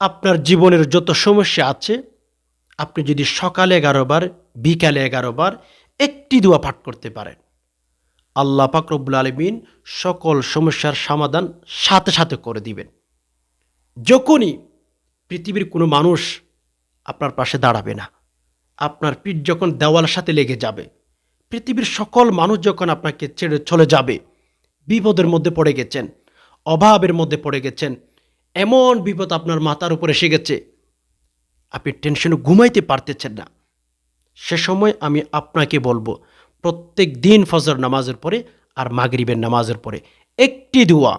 আপনার জীবনের যত সমস্যা আছে, আপনি যদি সকালে এগারো বার, বিকালে এগারো বার একটি দোয়া পাঠ করতে পারেন। আল্লাহ পাক রব্বুল আলমিন সকল সমস্যার সমাধান সাথে সাথে করে দিবেন। যখনই পৃথিবীর কোনো মানুষ আপনার পাশে দাঁড়াবে না, আপনার পিঠ যখন দেওয়ালের সাথে লেগে যাবে, পৃথিবীর সকল মানুষ যখন আপনাকে ছেড়ে চলে যাবে, বিপদের মধ্যে পড়ে গেছেন, অভাবের মধ্যে পড়ে গেছেন এমন বিপদ আপনার মাথার উপর এসে গেছে, আপনি টেনশনে ঘুমাইতে পারতেছেন না। সে সময় আমি আপনাকে বলব, প্রত্যেক দিন ফজর নামাজের পরে আর মাগরিবের নামাজের পরে একটি দোয়া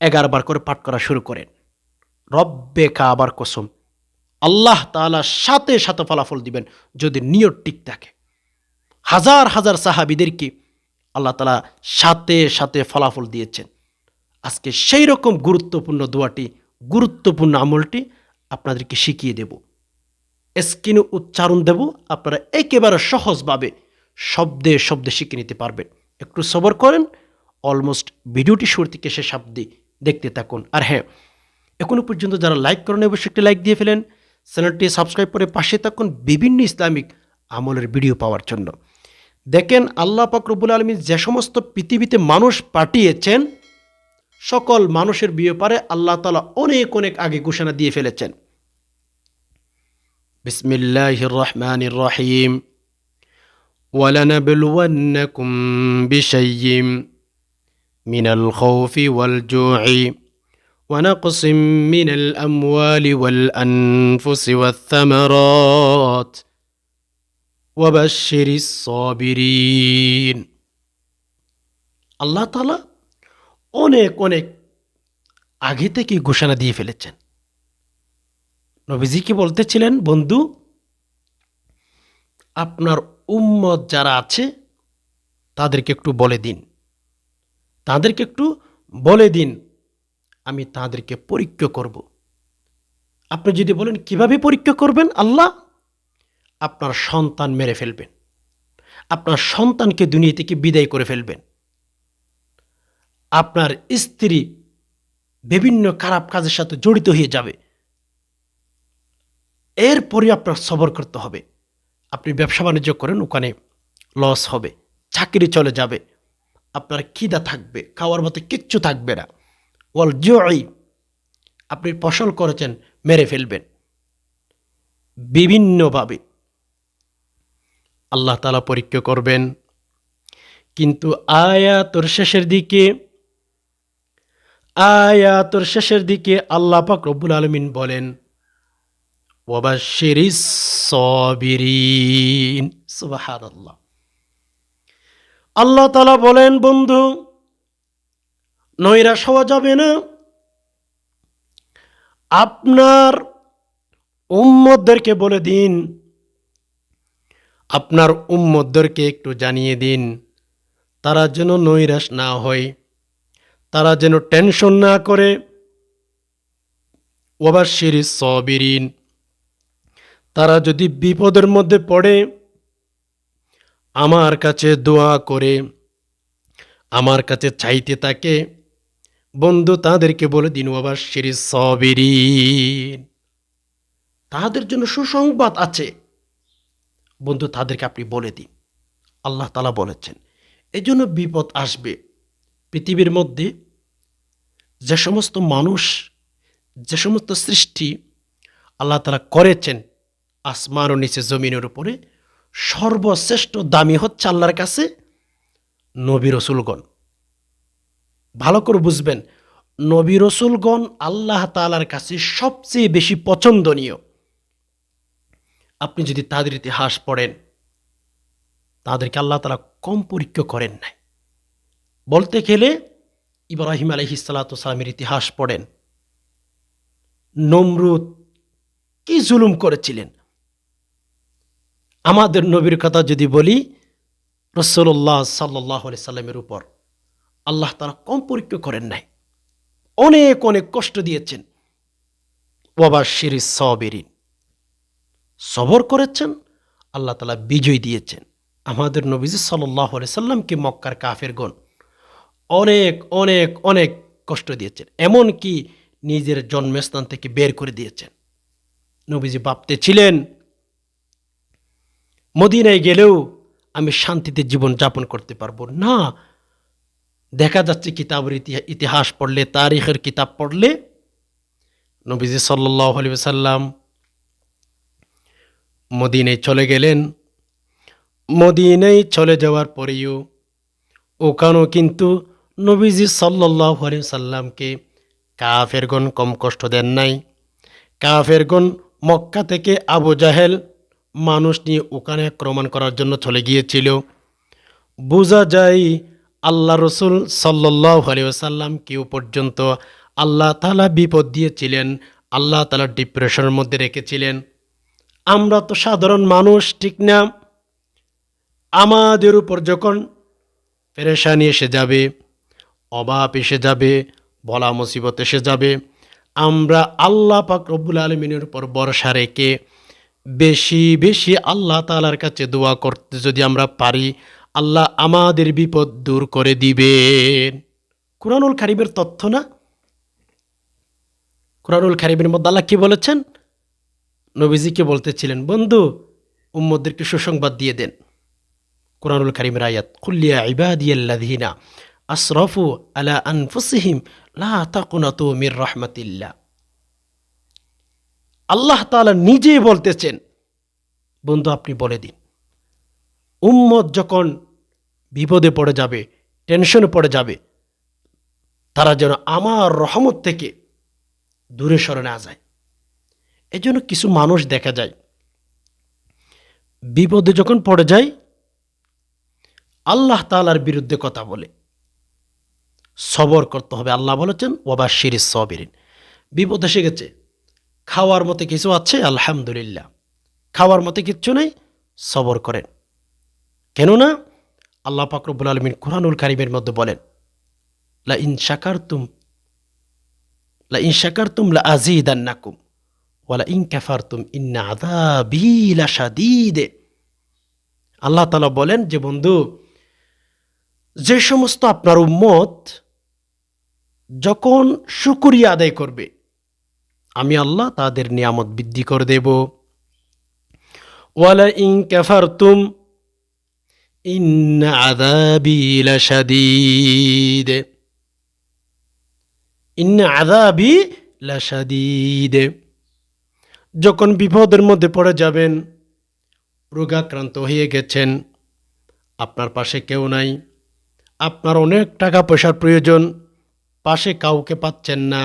এগারো বার করে পাঠ করা শুরু করেন। রব্বে কাবার কসম, আল্লাহ তাআলা সাথে সাথে ফলাফল দিবেন যদি নিয়ত ঠিক থাকে। হাজার হাজার সাহাবিদেরকে আল্লাহ তালা সাথে সাথে ফলাফল দিয়েছেন। আজকে সেই রকম গুরুত্বপূর্ণ দোয়াটি, গুরুত্বপূর্ণ আমলটি আপনাদেরকে শিখিয়ে দেব। স্ক্রিনে উচ্চারণ দেব, আপনারা একেবারে সহজভাবে শব্দে শব্দে শিখে নিতে পারবেন। একটু সবর করেন, অলমোস্ট ভিডিওটি শুরু থেকে শেষ অব্দি দেখতে থাকুন। আর হ্যাঁ এখনও পর্যন্ত যারা লাইক করেন, অবশ্যই একটি লাইক দিয়ে ফেলেন। চ্যানেলটি সাবস্ক্রাইব করে পাশে থাকুন বিভিন্ন ইসলামিক আমলের ভিডিও পাওয়ার জন্য। দেখেন, আল্লাহ পাক রব্বুল আলমী যে সমস্ত পৃথিবীতে মানুষ পাঠিয়েছেন সকল মানুষের ব্যাপারে আল্লাহ তালা অনেক অনেক আগে ঘোষণা দিয়ে ফেলেছেন বিসমিল্লাহ রহমান রহিম ولنبلونكم بشيء من الخوف والجوع ونقص من الأموال والأنفس والثمرات وبشر الصابرين আল্লাহ তালা অনেক অনেক আগে থেকে ঘোষণা দিয়ে ফেলেছেন। নবীজি কি বলতেছিলেন, বন্ধু, আপনার উম্মত যারা আছে, তাদেরকে একটু বলে দিন। তাদেরকে একটু বলে দিন, আমি তাদেরকে পরীক্ষা করব। আপনি যদি বলেন, কীভাবে পরীক্ষা করবেন আল্লাহ? আপনার সন্তান মেরে ফেলবেন। আপনার সন্তানকে দুনিয়া থেকে বিদায় করে ফেলবেন। আপনার স্ত্রী বিভিন্ন খারাপ কাজের সাথে জড়িত হয়ে যাবে। এরপরে আপনার সবর করতে হবে। আপনি ব্যবসা বাণিজ্য করেন, ওখানে লস হবে, চাকরি চলে যাবে। আপনার খিদা থাকবে, খাওয়ার মতো কিচ্ছু থাকবে না। ওয়াল জয় আপনি ফসল করেছেন, মেরে ফেলবেন। বিভিন্নভাবে আল্লাহ তালা পরীক্ষা করবেন। কিন্তু আয়াতর শেষের দিকে আয়াতর শেষের দিকে আল্লাহ পাক রব্বুল আলমিন বলেন সবিরিন আল্লাহ তালা বলেন, বন্ধু নৈরাশ হওয়া যাবে না। আপনার উম্মদদেরকে বলে দিন। আপনার উম্মদদেরকে একটু জানিয়ে দিন। তারা যেন নৈরাশ না হয়। তারা যেন টেনশন না করে। ওবাশির সবিরিন। তারা যদি বিপদের মধ্যে পড়ে, আমার কাছে দোয়া করে, আমার কাছে চাইতে থাকে, বন্ধু তাদেরকে বলে দিন ওবাশির সবিরিন। তাদের জন্য সুসংবাদ আছে। বন্ধু তাদেরকে আপনি বলে দিন। আল্লাহ তালা বলেছেন এই জন্য বিপদ আসবে। পৃথিবীর মধ্যে যে সমস্ত মানুষ, যে সমস্ত সৃষ্টি আল্লাহ তালা করেছেন আসমান ও নিচে জমিনের উপরে, সর্বশ্রেষ্ঠ দামি হচ্ছে আল্লাহর কাছে নবী রসুলগণ। ভালো করে বুঝবেন, নবী রসুলগণ আল্লাহ তালার কাছে সবচেয়ে বেশি পছন্দনীয়। আপনি যদি তাদের ইতিহাস পড়েন, তাদেরকে আল্লাহ তালা কম পরীক্ষা করেন নাই। বলতে গেলে ইব্রাহিম আলহি সালাতামের ইতিহাস পড়েন। নমরুদ কি জুলুম করেছিলেন? আমাদের নবীর কথা যদি বলি রসল্লাহ সাল্লাহ সাল্লামের উপর আল্লাহ তারা কম পরীক্ষা করেন নাই। অনেক অনেক কষ্ট দিয়েছেন। বাবা শিরি সবেরিন। সবর করেছেন, আল্লাহ তালা বিজয় দিয়েছেন। আমাদের নবীজি সাল্লাহ সাল্লামকে মক্কার কাফের গণ অনেক অনেক অনেক কষ্ট দিয়েছেন। এমনকি নিজের জন্মস্থান থেকে বের করে দিয়েছেন। নবীজি ভাবতে ছিলেন, মদিনায় গেলেও আমি শান্তিতে জীবন যাপন করতে পারব না। দেখা যাচ্ছে কিতাবের ইতিহা- ইতিহাস পড়লে, তারিখের কিতাব পড়লে নবীজি সাল্লাহ আলী সাল্লাম মদিনায় চলে গেলেন। মদিনায় চলে যাওয়ার পরেও ওখানেও কিন্তু নবীজি সাল্লাহ আলী সাল্লামকে কাফেরগণ কম কষ্ট দেন নাই। কাফেরগণ মক্কা থেকে আবু জাহেল মানুষ নিয়ে ওখানে আক্রমণ করার জন্য চলে গিয়েছিল। বোঝা যায় আল্লাহ রসুল সাল্লাহ আলিয়াল্লাম কেউ পর্যন্ত আল্লাহ তালা বিপদ দিয়েছিলেন, আল্লাহ তালা ডিপ্রেশনের মধ্যে রেখেছিলেন। আমরা তো সাধারণ মানুষ, ঠিক না? আমাদের উপর যখন পেরেশানি এসে যাবে অভাব এসে যাবে, বলা মুসিবত এসে যাবে। আমরা আল্লাহ পাক রব্বুল আলমিনের উপর ভরসা রেখে বেশি বেশি আল্লাহ তালার কাছে দোয়া করতে যদি আমরা পারি, আল্লাহ আমাদের বিপদ দূর করে দিবেন। কুরআনুল কারিমের তথ্য না? কুরআনুল কারিমের মধ্যে আল্লাহ কি বলেছেন? নবীজিকে বলতেছিলেন, বন্ধু উম্মদেরকে সুসংবাদ দিয়ে দেন। কোরআনুল কারিমের আয়াত কুল্লিয়া ইবাদিয়াল্লাযিনা আসরাফু আলা আনফুসিহিম, লা মির রাহমাতিল্লাহ। আল্লাহ তাআলা নিজেই বলতেছেন, বন্ধু আপনি বলে দিন। উম্মত যখন বিপদে পড়ে যাবে টেনশনে পড়ে যাবে, তারা যেন আমার রহমত থেকে দূরে সরে না যায়। এজন্য কিছু মানুষ দেখা যায়, বিপদে যখন পড়ে যায়, আল্লাহ তালার বিরুদ্ধে কথা বলে। সবর করতে হবে। আল্লাহ বলেছেন ওবা শিরিস সবিরিন বিপদ এসে গেছে। খাওয়ার মতো কিছু আছে, আলহামদুলিল্লাহ। খাওয়ার মতো কিচ্ছু নেই, সবর করেন। কেননা, আল্লাহ পাকরবুল আলমিন কুরআনুল কারিমের মধ্যে বলেন লা ইন শাকারতুম লা ইন শাকারতুম লা আজিদান্নাকুম ওয়ালা ইন কাফারতুম ইন্না আযাবি লাশাদীদ। আল্লাহ তাআলা বলেন যে, বন্ধু, যে সমস্ত আপনার উম্মত যখন শুকরিয়া আদায় করবে, আমি আল্লাহ তাদের নিয়ামত বৃদ্ধি করে দেব। ওয়ালা আযাবি লাশাদীদ। ইন্না আযাবি লাশাদীদ। যখন বিপদের মধ্যে পড়ে যাবেন, রোগাক্রান্ত হয়ে গেছেন, আপনার পাশে কেউ নাই, আপনার অনেক টাকা পয়সার প্রয়োজন পাশে কাউকে পাচ্ছেন না,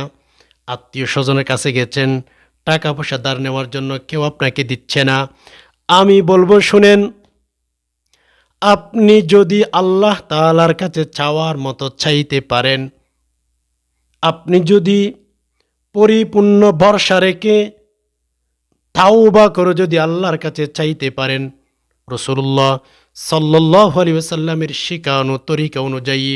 আত্মীয় স্বজনের কাছে গেছেন টাকা পয়সা ধার নেওয়ার জন্য কেউ আপনাকে দিচ্ছে না। আমি বলব, শুনেন, আপনি যদি আল্লাহ তাআলার কাছে চাওয়ার মতো চাইতে পারেন, আপনি যদি পরিপূর্ণ ভরসা রেখে তাও বা করে যদি আল্লাহর কাছে চাইতে পারেন রসুল্লাহ সাল্লাহ আলী সাল্লামের শিখানো তরিকা অনুযায়ী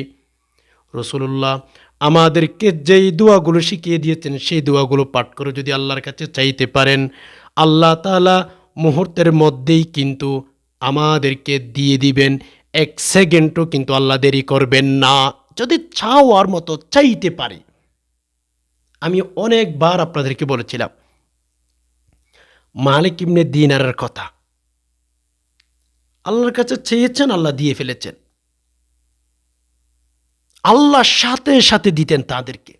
রসুল্লাহ আমাদেরকে যেই দোয়াগুলো শিখিয়ে দিয়েছেন, সেই দোয়াগুলো পাঠ করে যদি আল্লাহর কাছে চাইতে পারেন, আল্লাহ তালা মুহূর্তের মধ্যেই কিন্তু আমাদেরকে দিয়ে দিবেন। এক সেকেন্ডও কিন্তু আল্লাহ দেরি করবেন না। যদি চাওয়ার মতো চাইতে পারি। আমি অনেকবার আপনাদেরকে বলেছিলাম, মালিক ইবনে দিনারের কথা। আল্লাহর কাছে চেয়েছেন, আল্লাহ দিয়ে ফেলেছেন। আল্লাহ সাথে সাথে দিতেন তাদেরকে।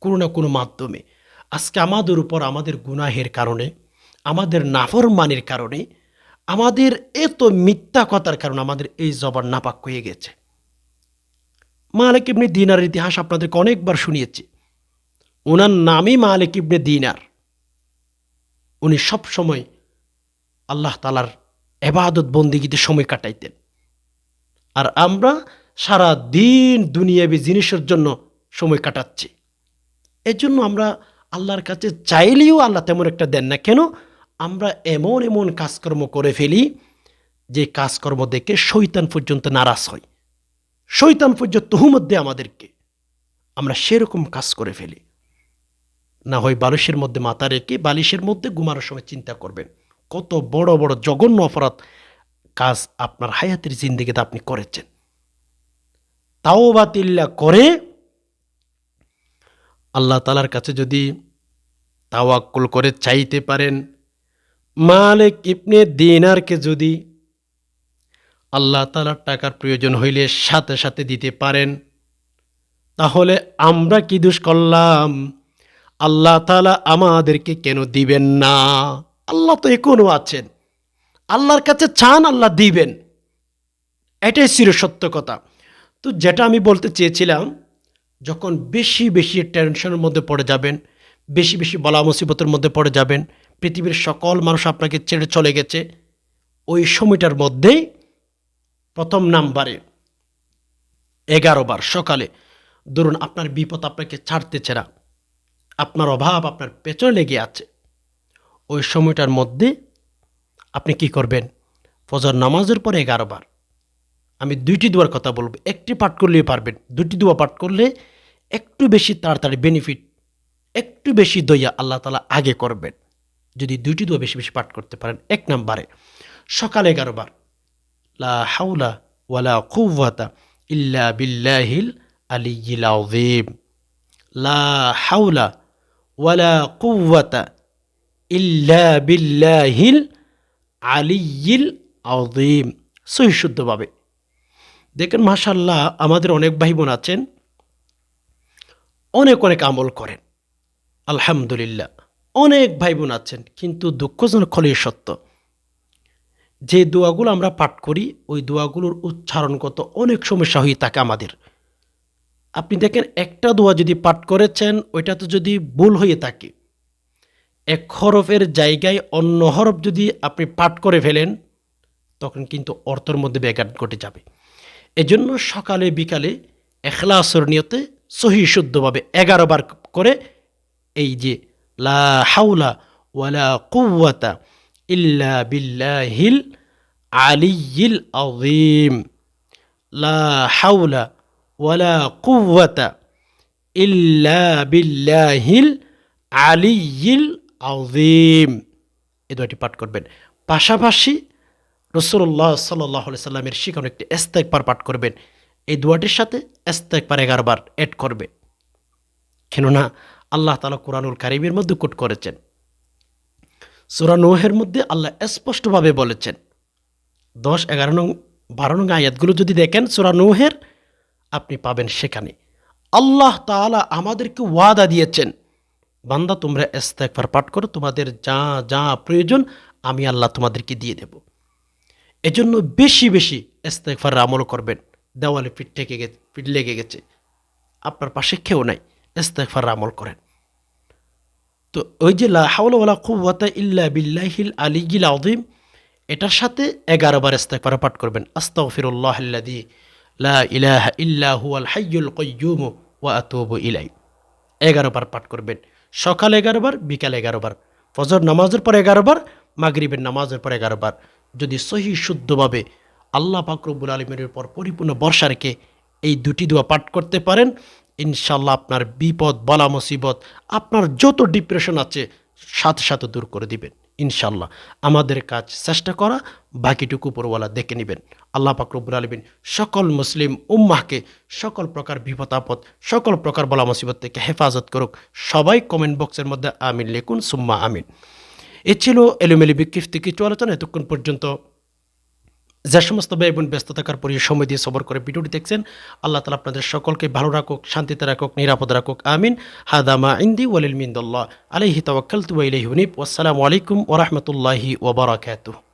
কোনো না কোনো মাধ্যমে। আজকে আমাদের উপর আমাদের গুনাহের কারণে, আমাদের নাফরমানির কারণে, আমাদের এত মিথ্যা কথার কারণে আমাদের এই জবান নাপাক হয়ে গেছে। মালিক ইবনে দিনার ইতিহাস আপনাদেরকে অনেকবার শুনিয়েছি। ওনার নামই মালিক ইবনে দিনার। উনি সব সময় আল্লাহ তালার এবাদত বন্দিগিতে সময় কাটাইতেন। আর আমরা সারা দিন দুনিয়াবি জিনিসের জন্য সময় কাটাচ্ছি। এর জন্য আমরা আল্লাহর কাছে চাইলেও আল্লাহ তেমন একটা দেন না। কেন? আমরা এমন এমন কাজকর্ম করে ফেলি, যে কাজকর্ম দেখে শৈতান পর্যন্ত নারাজ হয় শৈতান পর্যন্ত দেয় আমাদেরকে। আমরা সেরকম কাজ করে ফেলি। না হয় বালিশের মধ্যে মাথা রেখে বালিশের মধ্যে ঘুমানোর সময় চিন্তা করবেন, কত বড় বড় জঘন্য অপরাধ কাজ আপনার হায়াতের জিন্দিগিতে আপনি করেছেন। তাও বাতিল্লা করে আল্লাহ তালার কাছে যদি তাওয়াক্কুল করে চাইতে পারেন, মালিক ইবনে দিনারকে যদি আল্লাহ তালার টাকার প্রয়োজন হইলে সাথে সাথে দিতে পারেন, তাহলে আমরা কি দোষ করলাম? আল্লাহ তালা আমাদেরকে কেন দিবেন না? আল্লাহ তো এখনও আছেন। আল্লাহর কাছে চান আল্লাহ দিবেন। এটাই চির সত্য কথা। তো যেটা আমি বলতে চেয়েছিলাম, যখন বেশি বেশি টেনশনের মধ্যে পড়ে যাবেন, বেশি বেশি বলা মুসিবতের মধ্যে পড়ে যাবেন, পৃথিবীর সকল মানুষ আপনাকে ছেড়ে চলে গেছে, ওই সময়টার মধ্যেই প্রথম নাম্বারে এগারো বার সকালে, ধরুন আপনার বিপদ আপনাকে ছাড়তেছে না আপনার অভাব আপনার পেছনে লেগে আছে, ওই সময়টার মধ্যে আপনি কি করবেন? ফজর নামাজের পরে এগারো বার। আমি দুইটি দুয়ার কথা বলব। একটি পাঠ করলেই পারবেন। দুটি দুয়া পাঠ করলে একটু বেশি তাড়াতাড়ি বেনিফিট একটু বেশি দইয়া আল্লাহ তালা আগে করবেন। যদি দুইটি দুয়া বেশি বেশি পাঠ করতে পারেন, এক নাম্বারে, সকালে এগারো বার, লা হাউলা ওয়ালা কুওয়াতা ইল্লা বিল্লাহিল আলিয়িল আযীম। লা হাউলা ওয়ালা কুওয়াতা ইল্লা বিল্লাহিল আলিয়িল আযীম। সহি শুদ্ধভাবে। দেখেন মাশাল্লাহ আমাদের অনেক ভাই বোন আছেন, অনেক অনেক আমল করেন, আলহামদুলিল্লাহ, অনেক ভাই বোন আছেন, কিন্তু দুঃখজনক হলেই সত্য, যে দোয়াগুলো আমরা পাঠ করি, ওই দোয়াগুলোর উচ্চারণগত অনেক সমস্যা হয়ে থাকে আমাদের। আপনি দেখেন, একটা দোয়া যদি পাঠ করেছেন ওইটা তো যদি ভুল হয়ে থাকে, এক হরফের জায়গায় অন্য হরফ যদি আপনি পাঠ করে ফেলেন, তখন কিন্তু অর্থের মধ্যে ব্যাঘাত ঘটে যাবে। এজন্য সকালে, বিকালে এখলাসর নিয়তে সহি শুদ্ধভাবে এগারো বার করে এই যে, লা হাউলা ওয়ালা কুওয়াতা ইল্লা বিল্লাহিল আলিয়িল আযীম। লা হাউলা ওয়ালা কুওয়াতা ইল্লা বিল্লাহিল আলিয়িল আযীম। এ দুটি পাঠ করবেন। পাশাপাশি রসুল্লাহ সাল্লাহ সাল্লামের শিখানো একটি এস্তেকবার পাঠ করবেন। এই দুয়াটির সাথে এস্তেকবার এগারো বার অ্যাড করবে কেননা আল্লাহ তালা কোরআনুল কারিমের মধ্যে কোট করেছেন। সুরা নোহের মধ্যে আল্লাহ স্পষ্টভাবে বলেছেন। দশ, এগারো নং, বারো নং আয়াতগুলো যদি দেখেন সুরা নোহের, আপনি পাবেন সেখানে। আল্লাহ তালা আমাদেরকে ওয়াদা দিয়েছেন, বান্দা তোমরা এস্তেকবার পাঠ করো, তোমাদের যা যা প্রয়োজন আমি আল্লাহ তোমাদেরকে দিয়ে দেব। এজন্য বেশি বেশি এস্তেকফার আমল করবেন। দেওয়ালে পিঠ গে পিঠ লেগে গেছে। আপনার পাশে কেউ নাই এস্তেকফার আমল করেন। তো ওই যে লা হাওলা কুওয়াতা ইল্লা বিল্লাহিল আলিগিল আযীম, এটার সাথে এগারো বার ইস্তেগফার পাঠ করবেন। আস্তাগফিরুল্লাহ আল্লাযী লা ইলাহা ইল্লা হুয়াল হাইয়ুল কাইয়্যুম ওয়া আতুবু ইলাই এগারো বার পাঠ করবেন। সকাল এগারো বার, বিকাল এগারো বার। ফজর নামাজের পর এগারো বার, মাগরিবের নামাজের পর এগারো বার। যদি সহি শুদ্ধভাবে আল্লাহ পাকরবুল আলমের উপর পরিপূর্ণ বর্ষা রেখে এই দুটি দোয়া পাঠ করতে পারেন ইনশাল্লাহ আপনার বিপদ, বলা মুসিবত, আপনার যত ডিপ্রেশন আছে, সাথে সাথে দূর করে দিবেন ইনশাল্লাহ আমাদের কাজ চেষ্টা করা, বাকিটুকু উপরওয়ালা দেখে নেবেন। আল্লাহ পাকরবুল আলমিন সকল মুসলিম উম্মাহকে সকল প্রকার বিপদ, আপদ, সকল প্রকার বলা মুসিবত থেকে হেফাজত করুক। সবাই কমেন্ট বক্সের মধ্যে আমিন লিখুন, সুম্মা আমিন। এ ছিল এলোমেলি বিক্ষিপ্তি কিছু আলোচনা এতক্ষণ পর্যন্ত যে সমস্ত ব্যয় বোন ব্যস্ত থাকার পরে সময় দিয়ে সবর করে ভিডিওটি দেখছেন। আল্লাহ তালা আপনাদের সকলকে ভালো রাখুক, শান্তিতে রাখুক, নিরাপদ রাখুক, আমিন। হাদামা ইন্দি ওয়ালিল মিন্দুল্লাহ। আলহি তওয়াক্কাল তু হুনিফ আসসালামু আলাইকুম ওরহমতুল্লাহি ওবরাকাতুহ